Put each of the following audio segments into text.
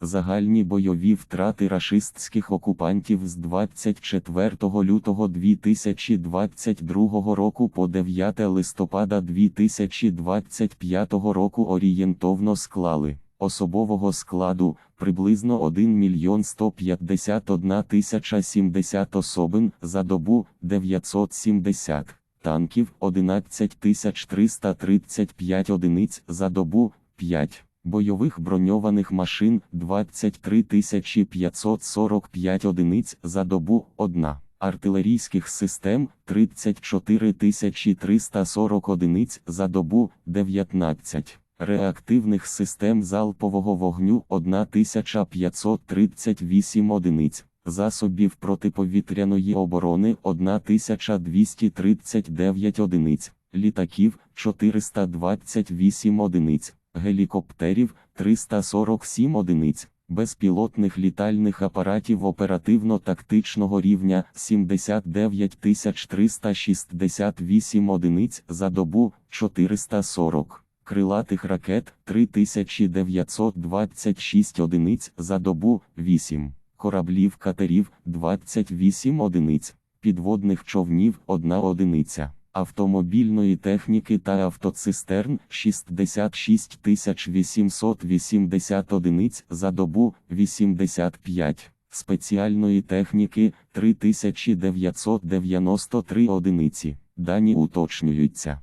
Загальні бойові втрати рашистських окупантів з 24 лютого 2022 року по 9 листопада 2025 року орієнтовно склали особового складу приблизно 1 мільйон 151 тисяча 70 особин за добу 970 танків 11 тисяч 335 одиниць за добу 5 бойових броньованих машин 23 545 одиниць за добу 1 артилерійських систем 34 340 одиниць за добу 19 реактивних систем залпового вогню 1538 одиниць. Засобів протиповітряної оборони 1239 одиниць, літаків 428 одиниць, гелікоптерів 347 одиниць, безпілотних літальних апаратів оперативно-тактичного рівня 79 368 одиниць за добу 440. Крилатих ракет 3926 одиниць за добу 8 кораблів катерів 28 одиниць, підводних човнів 1 одиниця, автомобільної техніки та автоцистерн 66 880 одиниць за добу 85, спеціальної техніки 3993 одиниці. Дані уточнюються.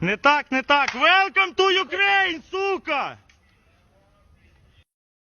Не так, не так. Welcome to Ukraine, сука!